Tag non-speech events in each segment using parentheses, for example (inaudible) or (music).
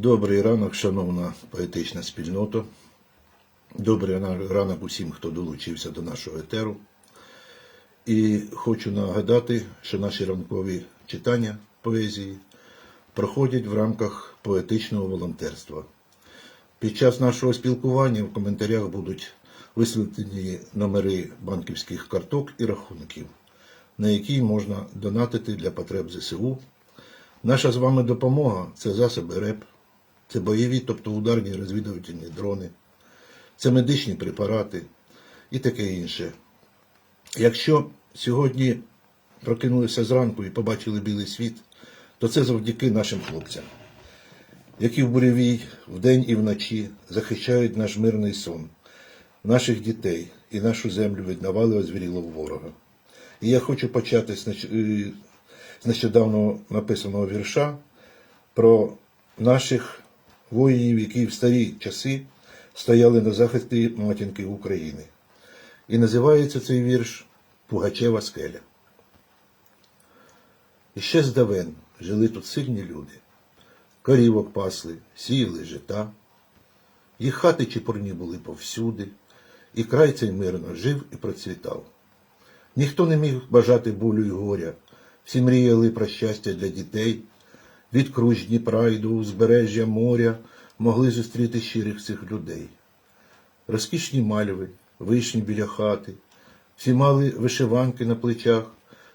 Добрий ранок, шановна поетична спільнота. Добрий ранок усім, хто долучився до нашого етеру. І хочу нагадати, що наші ранкові читання поезії проходять в рамках поетичного волонтерства. Під час нашого спілкування в коментарях будуть висвітлені номери банківських карток і рахунків, на які можна донатити для потреб ЗСУ. Наша з вами допомога це засоби РЕП, це бойові, тобто ударні розвідувальні дрони, це медичні препарати і таке інше. Якщо сьогодні прокинулися зранку і побачили білий світ, то це завдяки нашим хлопцям, які в буревій вдень і вночі захищають наш мирний сон, наших дітей і нашу землю від навали озвірілого ворога. І я хочу почати з е, нещодавно написаного вірша про наших воїнів, які в старі часи стояли на захисті матінки України. І називається цей вірш Пугачева скеля. І ще здавен жили тут сильні люди. Корівок пасли, сіяли жита. Їх хати чепурні були повсюди, і край цей мирно жив і процвітав. Ніхто не міг бажати болю й горя, всі мріяли про щастя для дітей. Від круч Дніпра й до узбережжя моря могли зустріти щирих цих людей. Розкішні мальви, вишні біля хати, всі мали вишиванки на плечах,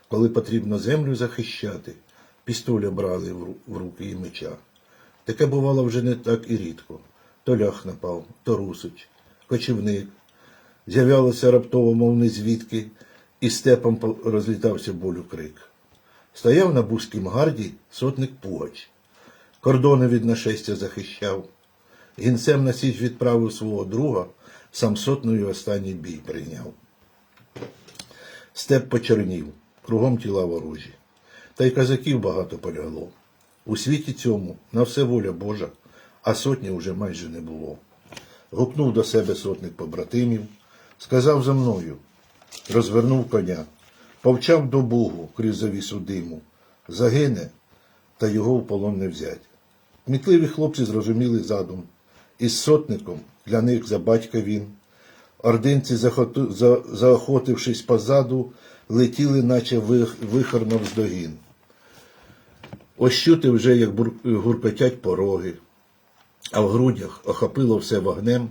коли потрібно землю захищати, пістоля брали в руки і меча. Таке бувало вже не так і рідко. То лях напав, то русич, кочівник. З'являлося раптово, мов не звідки, і степом розлітався болю крик. Стояв на бузькім гарді сотник Пугач. Кордони від нашестя захищав. Гінцем на січ відправив свого друга, сам сотною останній бій прийняв. Степ почернів, кругом тіла ворожі. Та й казаків багато полягло. У світі цьому на все воля Божа, а сотні уже майже не було. Гукнув до себе сотник побратимів, сказав за мною, розвернув коня, повчав до Богу крізь завісу диму, загине, та його в полон не взять. Кмітливі хлопці зрозуміли задум. Із сотником для них за батька він. Ординці, заохотившись позаду, летіли, наче вих- вихор навздогін. Ось вже, як гуркотять пороги, а в грудях охопило все вогнем.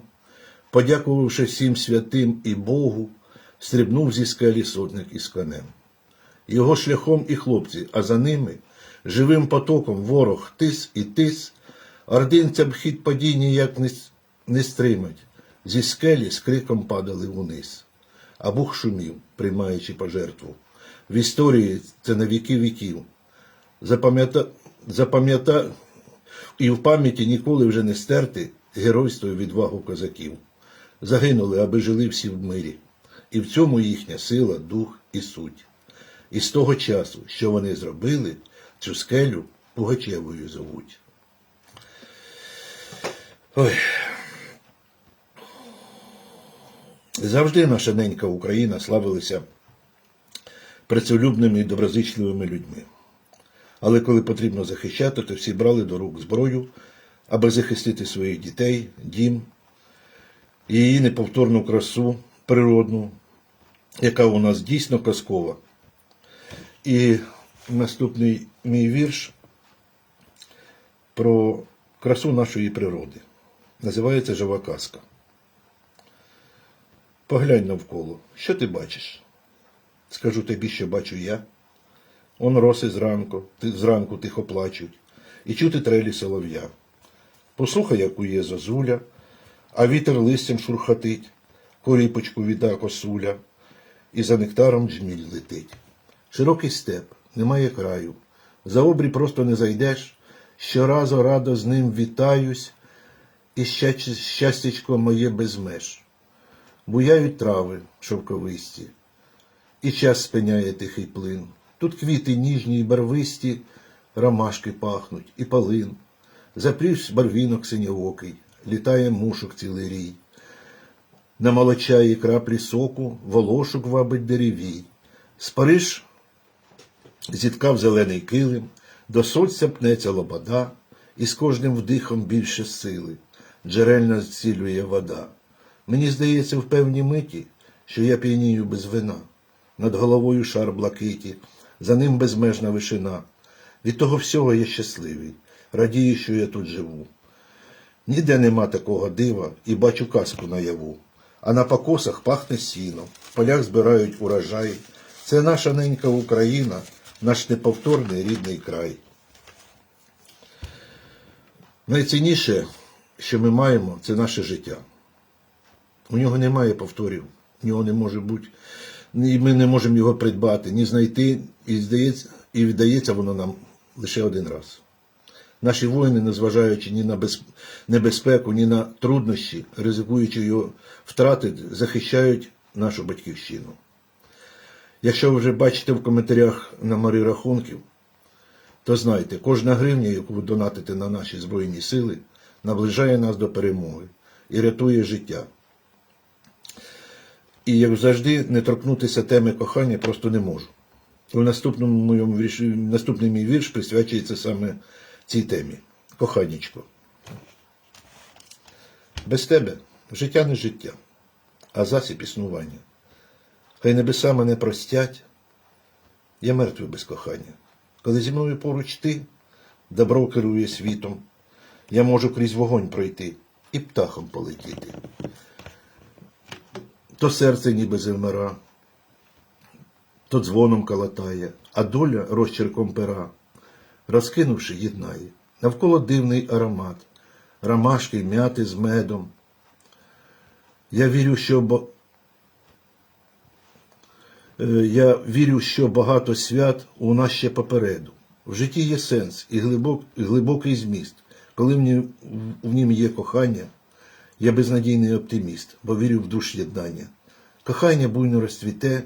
Подякувавши всім святим і Богу, стрибнув зі скелі сотник із конем. Його шляхом і хлопці, а за ними живим потоком ворог тис і тис, ординцям хід падіння ніяк не, не стримать. Зі скелі з криком падали вниз. А Бог шумів, приймаючи пожертву. В історії це на віки віків. Запам'ята... Запам'ята... І в пам'яті ніколи вже не стерти геройство і відвагу козаків. Загинули, аби жили всі в мирі. І в цьому їхня сила, дух і суть. І з того часу, що вони зробили, цю скелю Пугачевою зовуть. Ой. Завжди наша ненька Україна славилася працелюбними і доброзичливими людьми. Але коли потрібно захищати, то всі брали до рук зброю, аби захистити своїх дітей, дім, її неповторну красу природну, яка у нас дійсно казкова. І наступний мій вірш про красу нашої природи. Називається Жива казка. Поглянь навколо, що ти бачиш? Скажу тобі, що бачу я. Он роси зранку, зранку тихо плачуть, і чути трелі солов'я. Послухай, як ує зозуля, а вітер листям шурхатить, коріпочку віда косуля, і за нектаром джміль летить. Широкий степ, немає краю, за обрій просто не зайдеш, щоразу радо з ним вітаюсь, і щач- щастячко моє без меж. Буяють трави шовковисті, і час спиняє тихий плин. Тут квіти ніжні й барвисті, ромашки пахнуть, і полин. Запрівсь барвінок синьоокий, літає мушок цілий рій. На молочаї краплі соку, волошок вабить деревій. З Париж зіткав зелений килим, до сонця пнеться лобода, і з кожним вдихом більше сили, джерельна зцілює вода. Мені здається в певній миті, що я п'янію без вина, над головою шар блакиті, за ним безмежна вишина. Від того всього я щасливий, радію, що я тут живу. Ніде нема такого дива і бачу казку наяву. А на покосах пахне сіно, в полях збирають урожай. Це наша ненька Україна, наш неповторний рідний край. Найцінніше, що ми маємо, це наше життя. У нього немає повторів, у нього не може бути, ні ми не можемо його придбати, ні знайти, і здається, і віддається воно нам лише один раз. Наші воїни, незважаючи ні на небезпеку, ні на труднощі, ризикуючи його втратити, захищають нашу батьківщину. Якщо ви вже бачите в коментарях на морі рахунків, то знайте, кожна гривня, яку ви донатите на наші Збройні сили, наближає нас до перемоги і рятує життя. І як завжди, не торкнутися теми кохання просто не можу. У наступному моєму вірші, наступний мій вірш присвячується саме цій темі. Коханічко. Без тебе життя не життя, а засіб існування. Хай небеса мене простять, я мертвий без кохання. Коли зі мною поруч ти, добро керує світом, я можу крізь вогонь пройти і птахом полетіти. То серце ніби земера, то дзвоном калатає, а доля розчерком пера, розкинувши, єднає. Навколо дивний аромат, ромашки, м'яти з медом. Я вірю, що бо... Е, я вірю, що багато свят у нас ще попереду. В житті є сенс і, глибок, і глибокий зміст. Коли в нім, в нім є кохання, я безнадійний оптиміст, бо вірю в душ єднання. Кохання буйно розцвіте,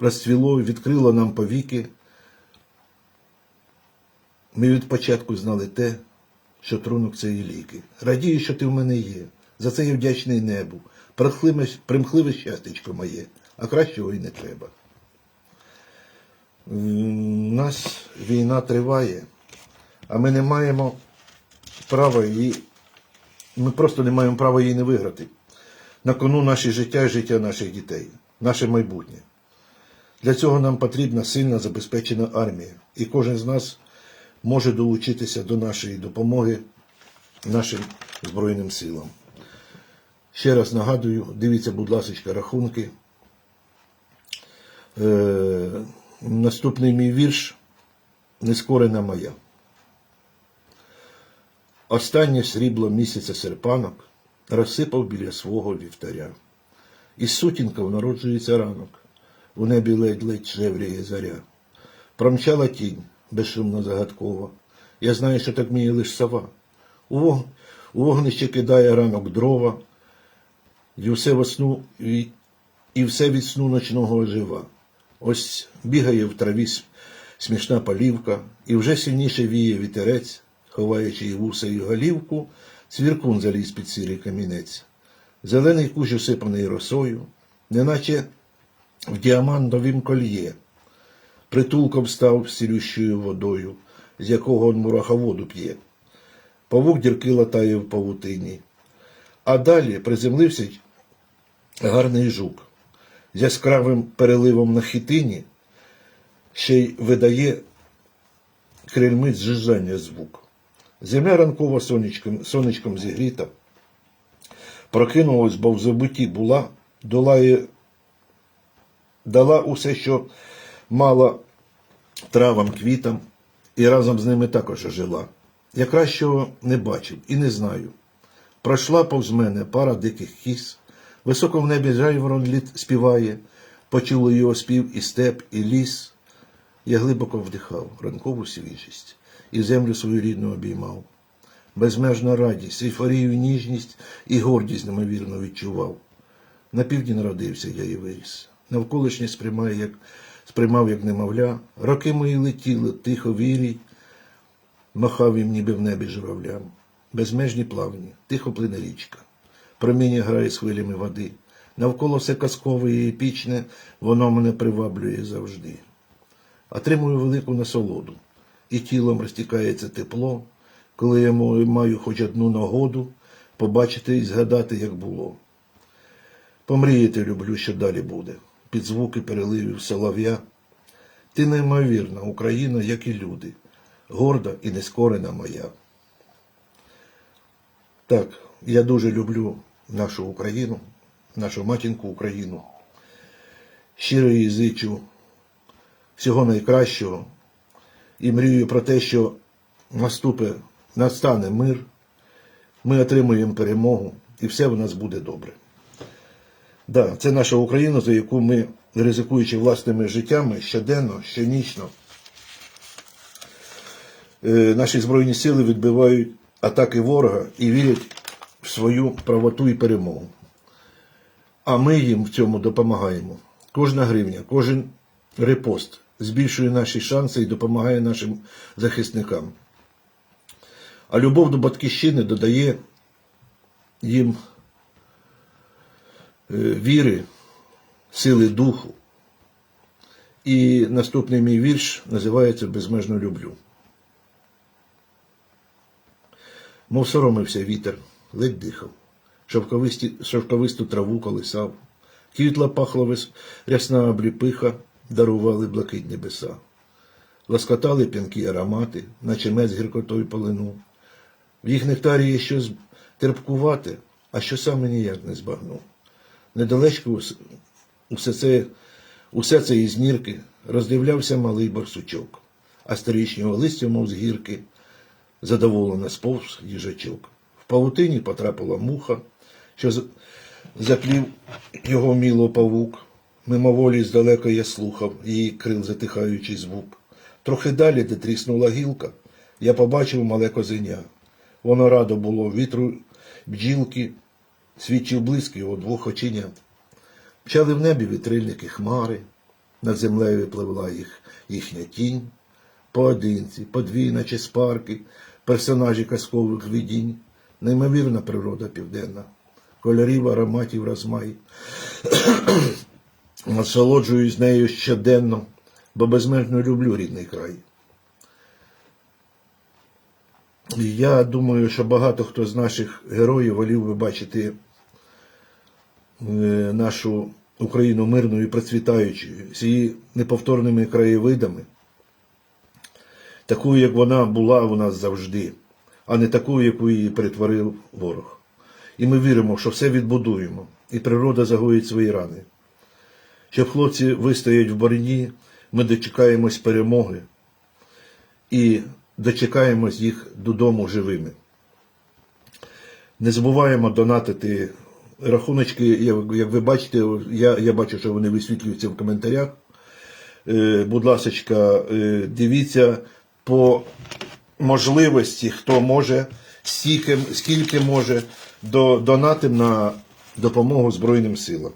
розцвіло, відкрило нам повіки. Ми від початку знали те, що трунок це ліки. Радію, що ти в мене є. За це я вдячний небу. Примхливе, примхливе щастечко моє, а кращого і не треба. У нас війна триває, а ми не маємо права її. Ми просто не маємо права її не виграти. На кону наше життя і життя наших дітей, наше майбутнє. Для цього нам потрібна сильна забезпечена армія, і кожен з нас може долучитися до нашої допомоги нашим Збройним силам. Ще раз нагадую, дивіться, будь ласка, рахунки. Е, наступний мій вірш Нескорена моя. Останнє срібло місяця серпанок розсипав біля свого вівтаря. Із сутінків народжується ранок, у небі ледь-ледь жевріє заря. Промчала тінь, безшумно загадкова. Я знаю, що так вміє лиш сова. У, вог... у вогнище кидає ранок дрова, і все во сну, і... і все від сну ночного ожива. Ось бігає в траві смішна полівка, і вже сильніше віє вітерець, ховаючи і вуса, і голівку, цвіркун заліз під сірий камінець. Зелений кущ усипаний росою, неначе в діамантовім кольє. Притулком став сірющою водою, з якого он мураховоду п'є. Павук дірки латає в павутині. А далі приземлився гарний жук з яскравим переливом на хитині, ще й видає крильми зжижання звук. Земля ранково сонечком, сонечком зігріта, прокинулась, бо в забутті була, долає, дала усе, що мала травам, квітам, і разом з ними також жила. Я кращого не бачив і не знаю. Пройшла повз мене пара диких кіз, високо в небі жайворон літ співає, почули його спів і степ, і ліс. Я глибоко вдихав ранкову свіжість і землю свою рідну обіймав. Безмежна радість, ейфорію, ніжність і гордість неймовірно відчував. На півдні народився я і виріс. Навколишнє сприймає, як, сприймав, як немовля. Роки мої летіли, тихо вірій, махав їм ніби в небі журавлям. Безмежні плавні, тихо плине річка. Проміння грає з хвилями води. Навколо все казкове і епічне, воно мене приваблює завжди. Отримую велику насолоду і тілом розтікається тепло, коли я маю хоч одну нагоду побачити і згадати, як було. Помріяти люблю, що далі буде, під звуки переливів солов'я. Ти неймовірна Україна, як і люди, горда і нескорена моя. Так, я дуже люблю нашу Україну, нашу матінку Україну. Щиро їй зичу всього найкращого і мрію про те, що наступе, настане мир, ми отримуємо перемогу і все в нас буде добре. Да, це наша Україна, за яку ми, ризикуючи власними життями, щоденно, щонічно, е, наші Збройні сили відбивають атаки ворога і вірять в свою правоту і перемогу. А ми їм в цьому допомагаємо. Кожна гривня, кожен репост збільшує наші шанси і допомагає нашим захисникам. А любов до батьківщини додає їм віри, сили духу. І наступний мій вірш називається Безмежно люблю. Мов соромився вітер, ледь дихав, шовковисту траву колисав, квітла пахла рясна обліпиха, дарували блакить небеса. Ласкотали п'янкі аромати, наче мед з гіркотою полинув. В їх нектарі є щось терпкувати, а що саме ніяк не збагнув. Недалечко усе це, усе це із нірки роздивлявся малий барсучок, а сторічнього листя, мов з гірки, задоволено сповз їжачок. В павутині потрапила муха, що заплів його міло павук. Мимоволі здалека я слухав її крил затихаючий звук. Трохи далі, де тріснула гілка, я побачив мале козеня. Воно радо було вітру бджілки, свідчив блиск його двох оченят. Пчали в небі вітрильники хмари, над землею пливла їх їхня тінь, поодинці, подвій, наче спарки, персонажі казкових видінь, неймовірна природа південна, кольорів, ароматів розмай. (clears throat) Насолоджуюсь нею щоденно, бо безмежно люблю рідний край. Я думаю, що багато хто з наших героїв волів би бачити нашу Україну мирною і процвітаючою, з її неповторними краєвидами, такою, як вона була у нас завжди, а не такою, яку її перетворив ворог. І ми віримо, що все відбудуємо, і природа загоїть свої рани. Щоб хлопці вистоять в боротьбі, ми дочекаємось перемоги і дочекаємось їх додому живими. Не забуваємо донатити рахуночки, як ви бачите, я, я бачу, що вони висвітлюються в коментарях. Е, будь ласка, е, дивіться по можливості, хто може, скільки, скільки може, до, донатим на допомогу Збройним силам.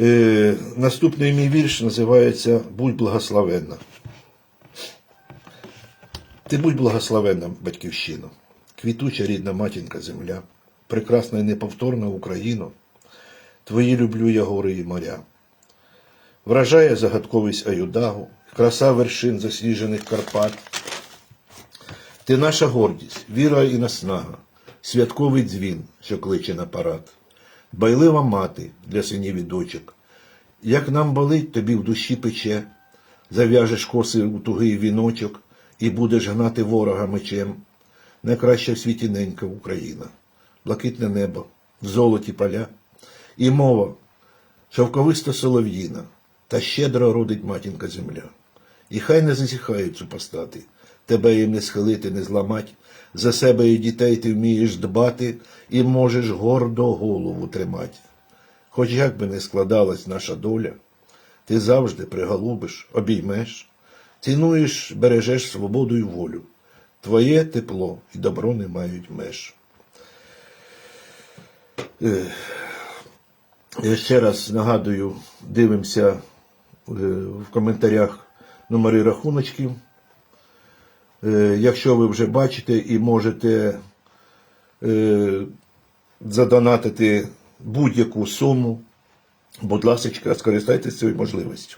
Е, наступний мій вірш називається Будь благословенна. Ти будь благословенна, батьківщино, квітуча рідна матінка земля, прекрасна і неповторна Україно, твої люблю я гори і моря. Вражає загадковість Аюдагу, краса вершин засніжених Карпат. Ти наша гордість, віра і наснага, святковий дзвін, що кличе на парад, байлива мати для синів і дочок. Як нам болить, тобі в душі пече, зав'яжеш коси у тугий віночок і будеш гнати ворога мечем. Найкраща в світі ненька Україна, блакитне небо, золоті поля, і мова шовковиста солов'їна, та щедро родить матінка земля. І хай не засіхають супостати, тебе їм не схилити, не зламать, за себе і дітей ти вмієш дбати і можеш гордо голову тримать. Хоч як би не складалась наша доля, ти завжди приголубиш, обіймеш, цінуєш, бережеш свободу і волю. Твоє тепло і добро не мають меж. Е, Я ще раз нагадую, дивимося е, в коментарях номери рахуночків. Е, Якщо ви вже бачите і можете задонатити будь-яку суму, будь ласка, скористайтеся цією можливістю.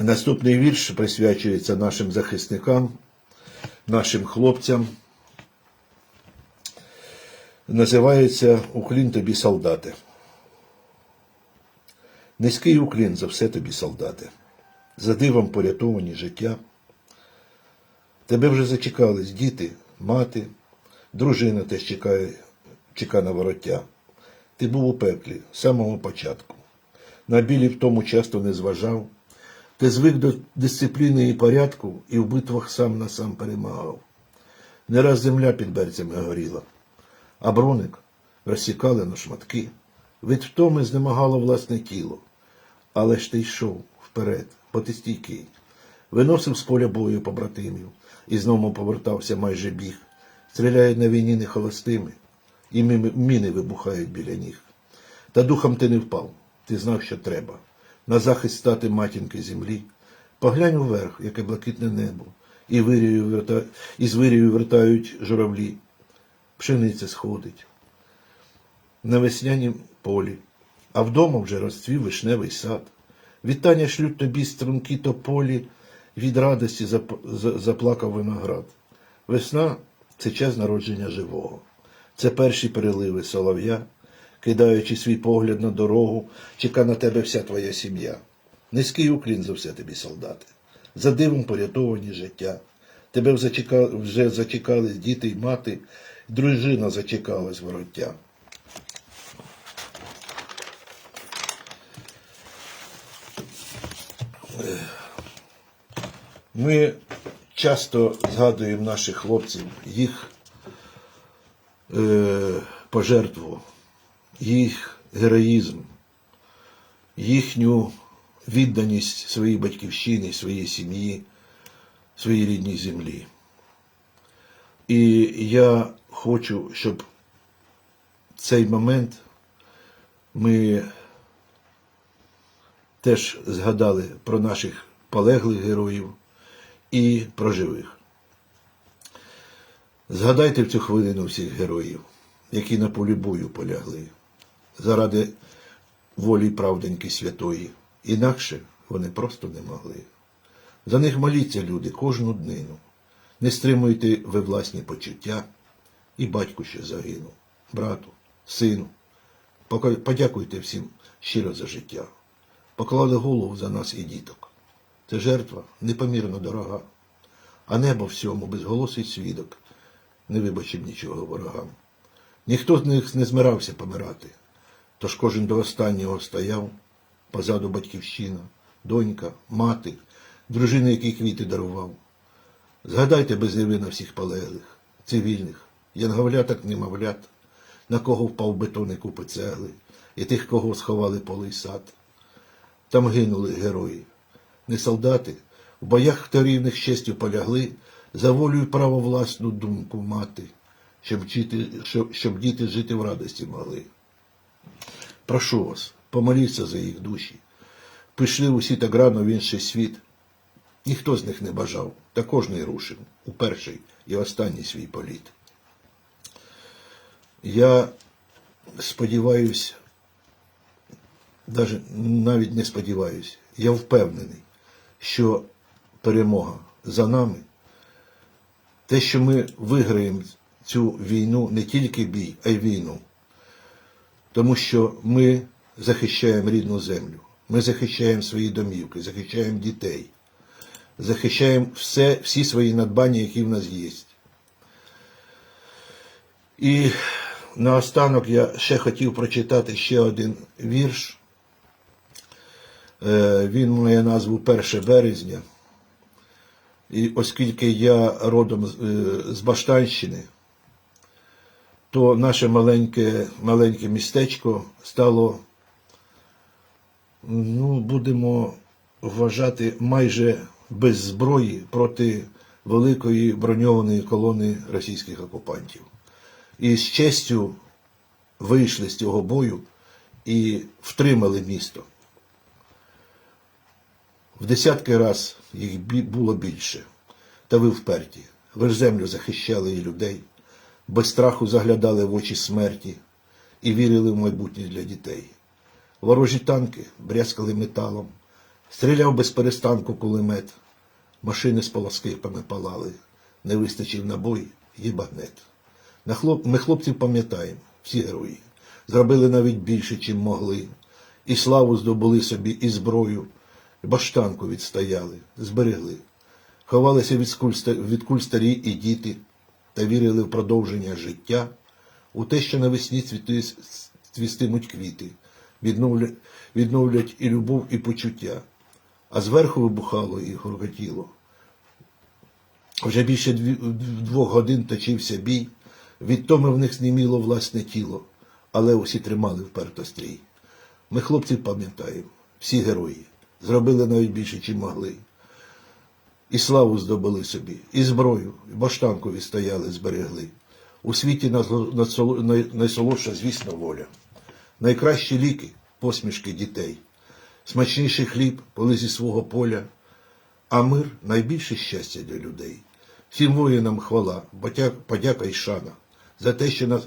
Наступний вірш присвячується нашим захисникам, нашим хлопцям. Називається Уклін тобі, солдати. Низький уклін за все тобі, солдати. За дивом порятовані життя. Тебе вже зачекались діти, мати, дружина теж чекає, чека на вороття. Ти був у пеклі з самого початку. На білі в тому часто не зважав. Ти звик до дисципліни і порядку і в битвах сам на сам перемагав. Не раз земля під берцями горіла, а броник розсікали на шматки. Від втоми знемагало власне тіло, але ж ти йшов вперед, бо ти стійкий. Виносив з поля бою побратимів і знову повертався майже біг. Стріляють на війні не холостими, і міни вибухають біля ніг. Та духом ти не впав, ти знав, що треба. На захист стати матінки землі. Поглянь уверх, яке блакитне небо, і, вирію верта... і з вирію вертають журавлі. Пшениця сходить на веснянім полі, а вдома вже розцвів вишневий сад. Вітання шлють тобі струнки тополі, від радості зап- заплакав виноград. Весна це час народження живого. Це перші переливи солов'я, кидаючи свій погляд на дорогу, чека на тебе вся твоя сім'я. Низький уклін за все тобі, солдати, за дивом порятовані життя. Тебе вже зачека- зачекались діти й мати, дружина зачекалась вороття. Ми часто згадуємо наших хлопців, їх е, пожертву, їх героїзм, їхню відданість своїй батьківщині, своїй сім'ї, своїй рідній землі. І я хочу, щоб цей момент ми теж згадали про наших полеглих героїв і про живих. Згадайте в цю хвилину всіх героїв, які на полі бою полягли, заради волі правденьки святої. Інакше вони просто не могли. За них моліться, люди, кожну днину. Не стримуйте ви власні почуття, і батько ще загинув, брату, сину. Подякуйте всім щиро за життя. Поклали голову за нас і діток. Це жертва непомірно дорога, а небо всьому безголосий свідок не вибачив нічого ворогам. Ніхто з них не змирався помирати, тож кожен до останнього стояв, позаду батьківщина, донька, мати, дружина, якій квіти дарував. Згадайте безневинно всіх полеглих, цивільних, янговляток, немовлят, на кого впав бетон і купи цегли, і тих, кого сховали полий сад. Там гинули герої, не солдати, в боях хто рівних честю полягли, за волю й право власну думку мати, щоб, діти, щоб, щоб діти жити в радості могли. Прошу вас, помоліться за їх душі. Пішли усі так рано в інший світ. Ніхто з них не бажав, та кожний рушив у перший і останній свій політ. Я сподіваюся, навіть не сподіваюся, я впевнений, що перемога за нами, те, що ми виграємо цю війну, не тільки бій, а й війну. Тому що ми захищаємо рідну землю, ми захищаємо свої домівки, захищаємо дітей, захищаємо все, всі свої надбання, які в нас є. І наостанок я ще хотів прочитати ще один вірш. Е, Він має назву 1 березня. І оскільки я родом е, з Баштанщини, то наше маленьке, маленьке містечко стало, ну, будемо вважати, майже без зброї проти великої броньованої колони російських окупантів. І з честю вийшли з цього бою і втримали місто. В десятки раз їх було більше. Та ви вперті. Ви ж землю захищали і людей, без страху заглядали в очі смерті і вірили в майбутнє для дітей. Ворожі танки брязкали металом, Стріляв без перестанку кулемет, машини з полоскипами палали, не вистачив набой, є багнет. На хлоп... Ми хлопців пам'ятаємо, всі герої. Зробили навіть більше, чим могли. І славу здобули собі, і зброю, і баштанку відстояли, зберегли. Ховалися від куль, від куль старі і діти, та вірили в продовження життя, у те, що навесні цвістимуть квіти, відновлять, відновлять і любов, і почуття. А зверху вибухало і горготіло. Вже більше двох годин точився бій, відтоми в них зніміло власне тіло, але усі тримали вперто стрій. Ми хлопців пам'ятаємо, всі герої, зробили навіть більше, чим могли. І славу здобули собі, і зброю, і баштанку відстояли, зберегли. У світі найсолодша, звісно, воля. Найкращі ліки посмішки дітей, смачніший хліб, коли зі свого поля, а мир найбільше щастя для людей. Всім воїнам хвала, подяка й шана за те, що нас,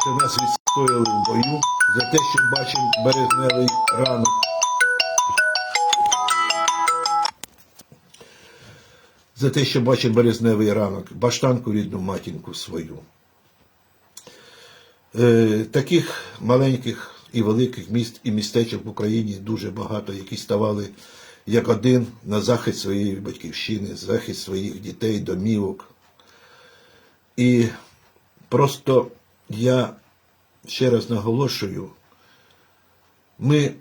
що нас відстояли в бою, за те, що бачимо березневий ранок. За те, що бачив березневий ранок, баштанку рідну матінку свою. Е, таких маленьких і великих міст і містечок в Україні дуже багато, які ставали як один на захист своєї батьківщини, захист своїх дітей, домівок. І просто я ще раз наголошую, ми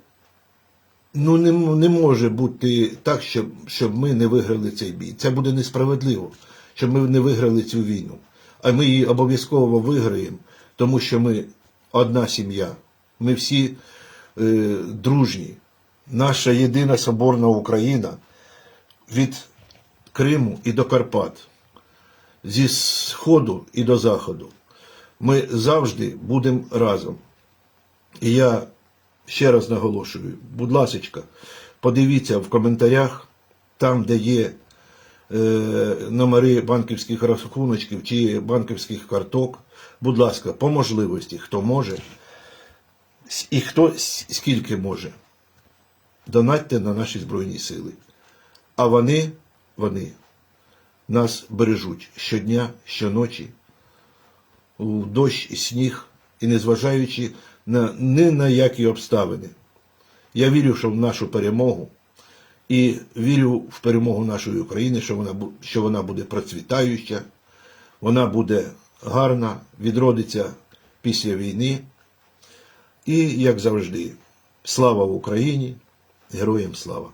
ну не, не може бути так, щоб, щоб ми не виграли цей бій. Це буде несправедливо, щоб ми не виграли цю війну. А ми її обов'язково виграємо, тому що ми одна сім'я. Ми всі е, дружні. Наша єдина соборна Україна від Криму і до Карпат, зі сходу і до заходу. Ми завжди будемо разом. І я ще раз наголошую, будь ласка, подивіться в коментарях, там, де є е, номери банківських рахуночків чи банківських карток. Будь ласка, по можливості, хто може, і хто скільки може, донатьте на наші Збройні Сили. А вони, вони нас бережуть щодня, щоночі у дощ і сніг, і незважаючи ні на які обставини. Я вірю, що в нашу перемогу і вірю в перемогу нашої України, що вона, що вона буде процвітаюча, вона буде гарна, відродиться після війни. І, як завжди, слава Україні, героям слава!